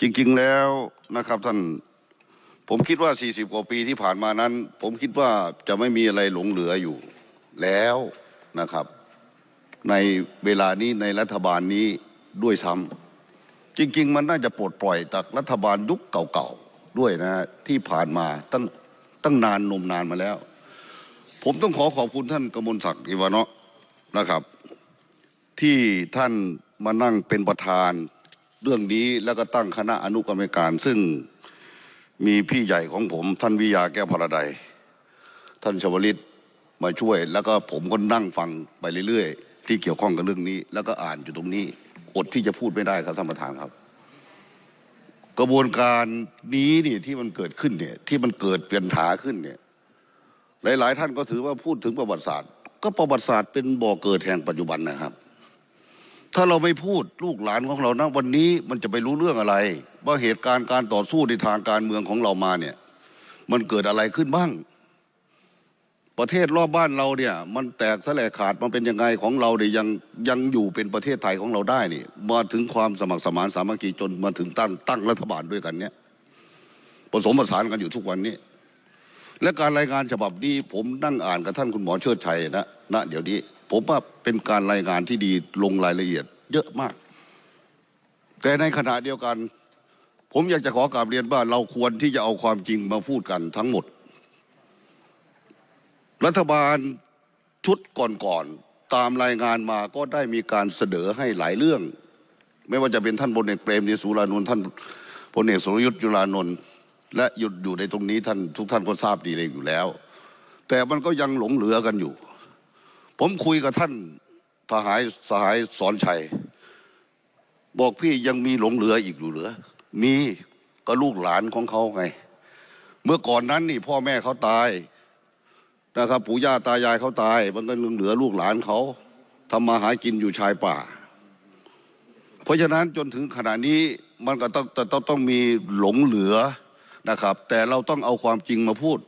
จริงๆแล้วนะครับท่านผมคิดว่า 40 กว่าปีที่ผ่านมานั้น ผมคิดว่าจะไม่มีอะไรหลงเหลืออยู่แล้วนะครับ ในเวลานี้ในรัฐบาลนี้ด้วยซ้ำจริง ๆ มันน่าจะปลดปล่อยจากรัฐบาลยุคเก่าๆด้วยนะที่ผ่านมาตั้งตั้งนานนมนานมาแล้ว ผมต้องขอขอบคุณท่านกมลศักดิ์อิวานะนะครับ ที่ท่านมานั่งเป็นประธาน เรื่องนี้แล้วก็ตั้งคณะอนุกรรมการ ซึ่งมีพี่ใหญ่ของผม ท่านวิยาแก้วพระใดท่านชวลิตมาช่วย แล้วก็ผมก็นั่งฟังไปเรื่อยๆ ที่เกี่ยวข้องกับเรื่องนี้ แล้วก็อ่านอยู่ตรงนี้ อดที่จะพูดไม่ได้ครับท่านประธานครับ กระบวนการนี้นี่ที่มันเกิดขึ้นเนี่ยที่มันเกิดเปลี่ยนหาขึ้นเนี่ยหลายๆ ท่านก็ถือว่าพูดถึงประวัติศาสตร์ ก็ประวัติศาสตร์เป็นบ่อเกิดแห่งปัจจุบันนะครับ ถ้าเราไม่พูดลูกหลานของเรานะวันนี้มันจะไปรู้เรื่องอะไร ว่าเหตุการณ์การต่อสู้ในทางการเมืองของเรามาเนี่ย มันเกิดอะไรขึ้นบ้าง ประเทศรอบบ้านเราเนี่ย มันแตกแสลกขาดมันเป็นยังไงของเราเนี่ยยังยังอยู่เป็นประเทศไทยของเราได้นี่มาถึงความสมัครสมานสามัคคีจนมาถึงตั้งตั้งรัฐบาลด้วยกันเนี่ยผสมผสานกันอยู่ทุกวันนี้ และการรายงานฉบับนี้ผมนั่งอ่านกับท่านคุณหมอเชิดชัยนะณเดี๋ยวนี้ ผมว่าเป็นการรายงานที่ดีลงรายละเอียด เยอะมาก แต่ในขณะเดียวกัน ผมอยากจะขอกราบเรียนว่าเราควรที่จะเอาความจริงมาพูดกันทั้งหมด รัฐบาลชุดก่อนๆตามรายงานมาก็ได้มีการเสนอให้หลายเรื่อง ไม่ว่าจะเป็นท่านพลเอกเปรมติสุรานนท์ท่านพลเอกสรยุทธ์จุลานนท์และหยุดอยู่ในตรงนี้ท่านทุกท่านก็ทราบดีเลยอยู่แล้ว แต่มันก็ยังหลงเหลือกันอยู่ ผมคุยกับท่านทหารสหายสอนชัย บอกพี่ยังมีหลงเหลืออีกอยู่เหรือ มีก็ลูกหลานของเขาไง เมื่อก่อนนั้นนี่พ่อแม่เขาตายนะครับปู่ย่าตายายเขาตาย มันก็ยังเหลือลูกหลานเขาทำมาหากินอยู่ชายป่า เพราะฉะนั้นจนถึงขณะนี้มันก็ต้องต้องต้องต้องมีหลงเหลือนะครับ แต่เราต้องเอาความจริงมาพูด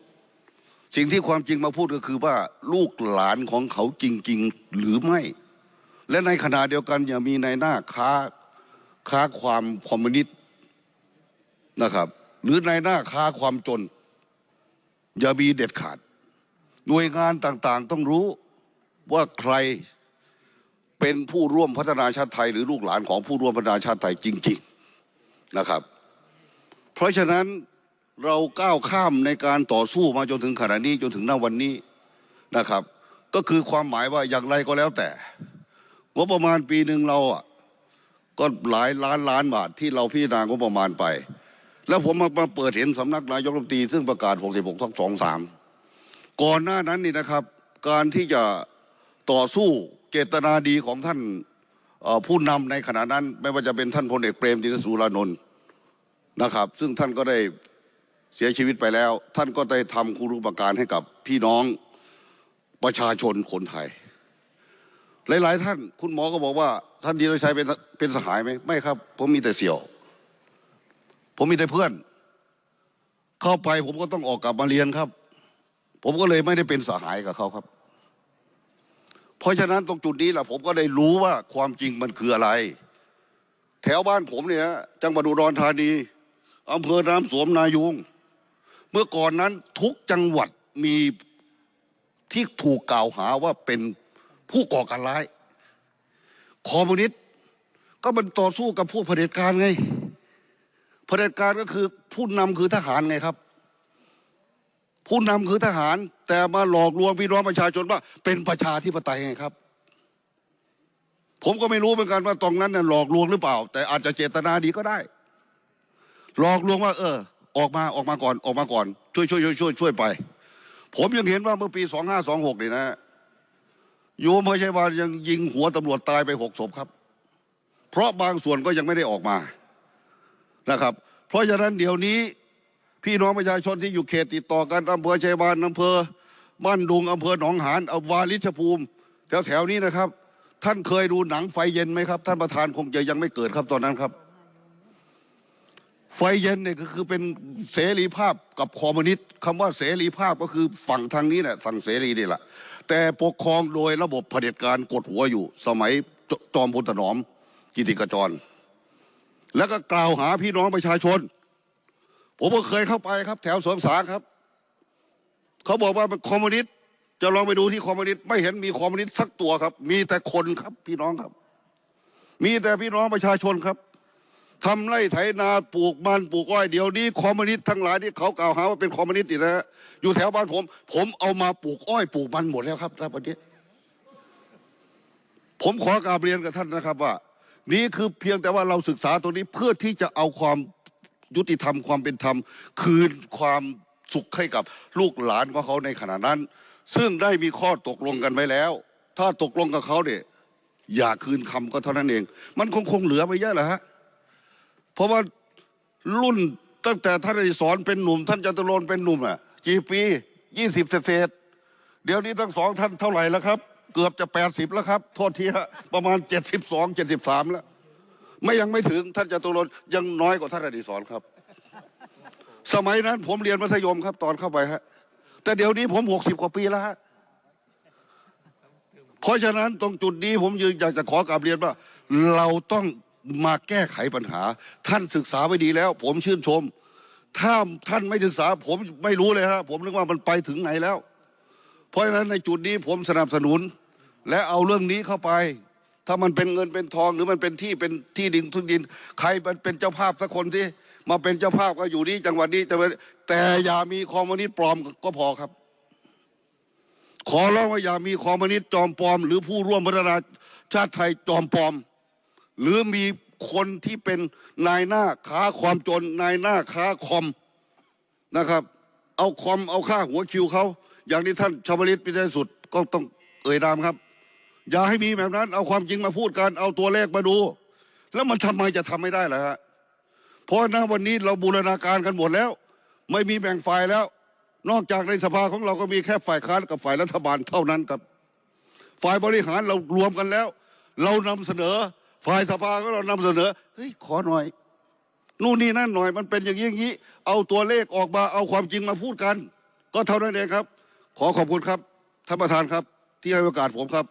สิ่งที่ความจริงมาพูดก็คือว่าลูกหลานของเขาจริง ๆ หรือไม่ และในขณะเดียวกันอย่ามีในหน้าค้าค้าความคอมมิวนิสต์นะครับ หรือในหน้าค้าความจน อย่ามีเด็ดขาดหน่วยงานต่างๆ ต้องรู้ว่าใครเป็นผู้ร่วมพัฒนาชาติไทย หรือลูกหลานของผู้ร่วมพัฒนาชาติไทยจริง ๆนะครับ เพราะฉะนั้น เราก้าวข้ามในการต่อสู้มาจนถึงขณะนี้จนถึงหน้าวันนี้นะครับ ก็คือความหมายว่าอย่างไรก็แล้วแต่งบประมาณปีหนึ่งเราอะก็หลายล้านล้านบาทที่เราพิจารณางบประมาณไป แล้วผมมามาเปิดเห็นสำนักนายกรัฐมนตรีซึ่งประกาศ 66ทับ23 ก่อนหน้านั้นนี่นะครับ การที่จะต่อสู้เจตนาดีของท่านผู้นำในขณะนั้น ไม่ว่าจะเป็นท่านพลเอกเปรมตินสุรานนท์นะครับ ซึ่งท่านก็ได้ เสียชีวิตไปแล้ว ท่านก็ได้ทำคุณูปการให้กับพี่น้องประชาชนคนไทย หลาย ๆ ท่านคุณหมอก็บอกว่า ท่านธีรชัยเป็นเป็นสหายไหมไม่ครับ ผมมีแต่เสี่ยว ผมมีแต่เพื่อน เข้าไปผมก็ต้องออกกลับมาเรียนครับ ผมก็เลยไม่ได้เป็นสหายกับเขาครับ เพราะฉะนั้นตรงจุดนี้แหละผมก็ได้รู้ว่าความจริงมันคืออะไร แถวบ้านผมเนี่ยจังหวัดอุดรธานีอำเภอน้ำสวมนายุง เมื่อก่อนนั้นทุกจังหวัดมีที่ถูกกล่าวหาว่าเป็นผู้ก่อการร้าย คอมมิวนิสต์ก็มันต่อสู้กับพวกเผด็จการไง เผด็จการก็คือผู้นำคือทหารไงครับ ผู้นำคือทหาร แต่มาหลอกลวงพี่น้องประชาชนว่า เป็นประชาธิปไตยไงครับ ผมก็ไม่รู้เหมือนกันว่าตรงนั้นน่ยหลอกลวงหรือเปล่า แต่อาจจะเจตนาดีก็ได้ หลอกลวงว่า เออ ออกมาออกมาก่อนออกมาก่อน ช่วยช่วยช่วยช่วยช่วยไป ผมยังเห็นว่าเมื่อปีสองห้าสองหกนี่นะโยมพระชัยวานยังยิงหัวตำรวจตายไปหกศพครับ เพราะบางส่วนก็ยังไม่ได้ออกมานะครับ เพราะฉะนั้นเดี๋ยวนี้พี่น้องประชาชนที่อยู่เขตติดต่อกันอำเภอชัยวานอำเภอบ้านดุงอำเภอหนองหานอำวาลิชภูมิแถวแถวๆนี้นะครับ ท่านเคยดูหนังไฟเย็นไหมครับ ท่านประธานคงจะยังไม่เกิดครับตอนนั้นครับ ไฟเย็นเนี่ยก็คือเป็นเสรีภาพกับคอมมิวนิสต์คำว่าเสรีภาพก็คือฝั่งทางนี้แหละฝั่งเสรีนี่แหละ แต่ปกครองโดยระบบเผด็จการกดหัวอยู่ สมัยจจอมพลถนอมกิติกจร แล้วก็กล่าวหาพี่น้องประชาชน ผมก็เคยเข้าไปครับ แถวสวนสาครับเขาบอกว่าเป็นคอมมิวนิสต์จะลองไปดูที่คอมมิวนิสต์ไม่เห็นมีคอมมิวนิสต์สักตัวครับ มีแต่คนครับพี่น้องครับ มีแต่พี่น้องประชาชนครับ ทำไร่ไถนาปลูกมันปลูกอ้อยเดี๋ยวนี้คอมมิวนิสต์ทั้งหลายที่เขากล่าวหาว่าเป็นคอมมิวนิสต์นี่นะฮะอยู่แถวบ้านผม ผมเอามาปลูกอ้อยปลูกมันหมดแล้วครับณวันนี้ผมขอกราบเรียนกับท่านนะครับว่า นี่คือเพียงแต่ว่าเราศึกษาตัวนี้เพื่อที่จะเอาความยุติธรรมความเป็นธรรม คืนความสุขให้กับลูกหลานของเขาในขณะนั้น ซึ่งได้มีข้อตกลงกันไว้แล้ว ถ้าตกลงกับเขาเนี่ยอย่าคืนคำก็เท่านั้นเอง มันคงคงเหลือไปเยอะแหละฮะ เพราะว่ารุ่นตั้งแต่ท่านอดิศรเป็นหนุ่ม ท่านจตุรนเป็นหนุ่มอะกี่ปียี่สิบเศษๆเดี๋ยวนี้ทั้งสองท่านเท่าไหร่แล้วครับ เกือบจะแปดสิบแล้วครับ โทษทีฮะประมาณเจ็ดสิบสองเจ็ดสิบสามแล้ว ไม่ยังไม่ถึงท่านจตุรนยังน้อยกว่าท่านอดิศรครับ สมัยนั้น ผมเรียนมัธยมครับ ตอนเข้าไปฮะ แต่เดี๋ยวนี้ผมหกสิบกว่าปีแล้วฮะเพราะฉะนั้นตรงจุดนี้ผมยืนอยากจะขอกราบเรียนว่า เราต้อง มาแก้ไขปัญหา ท่านศึกษาไว้ดีแล้ว ผมชื่นชม ถ้าท่านไม่ศึกษาผมไม่รู้เลยฮะผมนึกว่ามันไปถึงไหนแล้ว เพราะฉะนั้นในจุดนี้ผมสนับสนุน และเอาเรื่องนี้เข้าไป ถ้ามันเป็นเงินเป็นทองหรือมันเป็นที่เป็นที่ดินทุนดิน ใครมันเป็นเจ้าภาพสักคนที่มาเป็นเจ้าภาพก็อยู่นี่จังหวัดนี้จังหวัดนี้แต่อย่ามีคอมมิวนิสต์ปลอมก็พอครับ ขอร้องว่าอย่ามีคอมมิวนิสต์จอมปลอม หรือผู้ร่วมพัฒนาชาติไทยจอมปลอม หรือมีคนที่เป็นนายหน้าค้าความจน นายหน้าค้าคอมนะครับ เอาคอมเอาค่าหัวคิวเขาอย่างที่ท่านชาวลิตพิเศษสุดก็ต้องเอ่ยนามครับ อย่าให้มีแบบนั้น เอาความจริงมาพูดกัน เอาตัวเลขมาดู แล้วมันทำไมจะทำไม่ได้ล่ะฮะเพราะนะวันนี้เราบูรณาการกันหมดแล้ว ไม่มีแบ่งฝ่ายแล้ว นอกจากในสภาของเราก็มีแค่ฝ่ายค้านกับฝ่ายรัฐบาลเท่านั้นครับ ฝ่ายบริหารเรารวมกันแล้ว เรานำเสนอ ฝ่ายสภาก็เรานำเสนอเฮ้ยขอหน่อยนู่นนี่นั่นหน่อยมันเป็นอย่างนี้อย่างนี้ เอาตัวเลขออกมาเอาความจริงมาพูดกัน ก็เท่านั้นเองครับ ขอขอบคุณครับท่านประธานครับ ที่ให้โอกาสผมครับ